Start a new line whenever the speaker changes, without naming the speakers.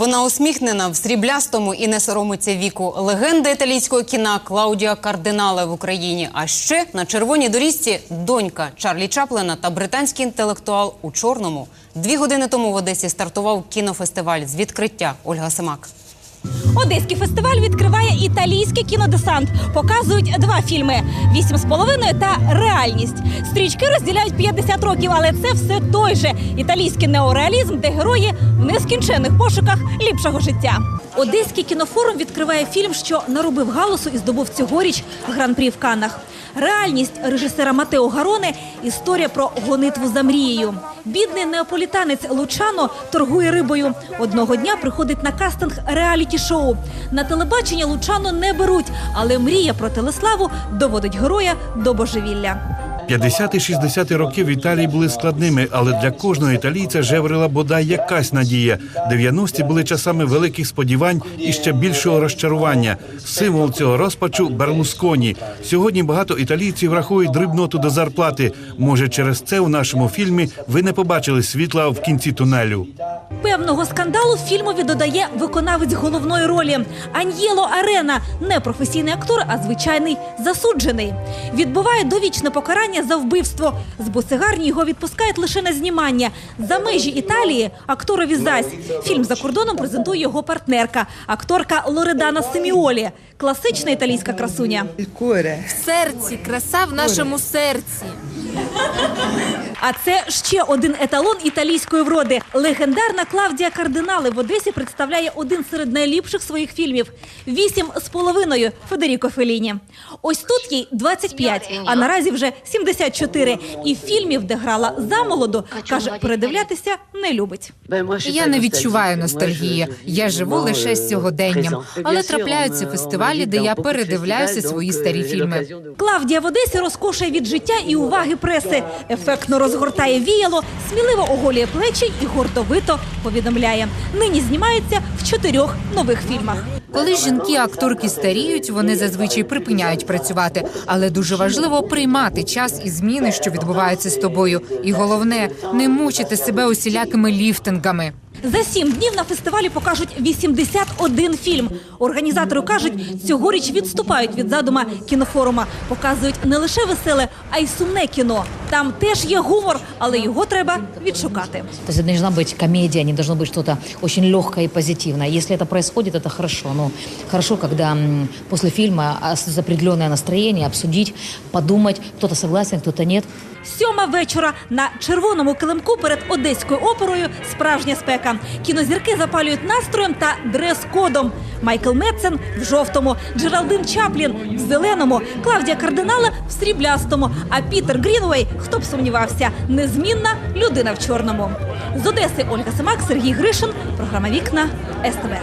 Вона усміхнена в сріблястому і не соромиться віку. Легенда італійського кіна Клаудія Кардинале в Україні. А ще на червоній доріжці донька Чарлі Чаплена та британський інтелектуал у чорному. Дві години тому в Одесі стартував кінофестиваль з відкриття Ольга Семак.
Одеський фестиваль відкриває італійський кінодесант. Показують два фільми: вісім з половиною та реальність. Стрічки розділяють 50 років, але це все той же італійський неореалізм, де герої в нескінченних пошуках ліпшого життя. Одеський кінофорум відкриває фільм, що наробив галасу і здобув цьогоріч гран-прі в Каннах. Реальність режисера Матео Гароне історія про гонитву за мрією. Бідний неаполітанець Лучано торгує рибою. Одного дня приходить на кастинг реаліті-шоу. На телебачення Лучано не беруть, але мрія про телеславу доводить героя до божевілля.
50-60 роки в Італії були складними, але для кожного італійця жеврила бодай якась надія. 90-ті були часами великих сподівань і ще більшого розчарування. Символ цього розпачу Берлусконі. Сьогодні багато італійців рахують дрібноту до зарплати. Може, через це у нашому фільмі ви не побачили світла в кінці тунелю.
Певного скандалу фільмові додає виконавець головної ролі Аньєло Арена, не професійний актор, а звичайний засуджений. Відбуває довічне покарання за вбивство. З босигарні його відпускають лише на знімання. За межі Італії акторові зась. Фільм за кордоном презентує його партнерка, акторка Лоредана Семіолі. Класична італійська красуня.
В серці, краса в нашому серці.
А це ще один еталон італійської вроди. Легендарна Клавдія Кардинале в Одесі представляє один серед найліпших своїх фільмів вісім з половиною Федеріко Феліні. Ось тут їй 25, а наразі вже 74. І фільмів, де грала замолоду, каже, передивлятися не любить.
Я не відчуваю ностальгії. Я живу лише сьогоденням. Але трапляються фестивалі, де я передивляюся свої старі фільми.
Клавдія в Одесі розкошує від життя і уваги преси. Ефектно розгортає віяло, сміливо оголює плечі і гордовито повідомляє. Нині знімається в чотирьох нових фільмах.
Коли жінки-акторки старіють, вони зазвичай припиняють працювати. Але дуже важливо приймати час і зміни, що відбуваються з тобою. І головне не мучити себе усілякими ліфтингами.
За сім днів на фестивалі покажуть 81 фільм. Організатори кажуть, цьогоріч відступають від задума кінофорума. Показують не лише веселе, а й сумне кіно. Там теж є гумор, але його треба відшукати.
То есть это должна быть комедия, не должно быть что-то очень легкое и позитивное. Если это происходит, это хорошо. Но хорошо, когда м, после фильма а, с- определенное настроение, обсудить, подумать, кто-то согласен, кто-то нет.
Сьома вечора на червоному килимку перед одеською оперою справжня спека. Кінозірки запалюють настроєм та дрес-кодом. Майкл Метцен в жовтому, Джералдин Чаплін в зеленому, Клавдія Кардинала в сріблястому. А Пітер Грінвей, хто б сумнівався, незмінна людина в чорному. З Одеси Ольга Семак, Сергій Гришин. Програма Вікна СТБ.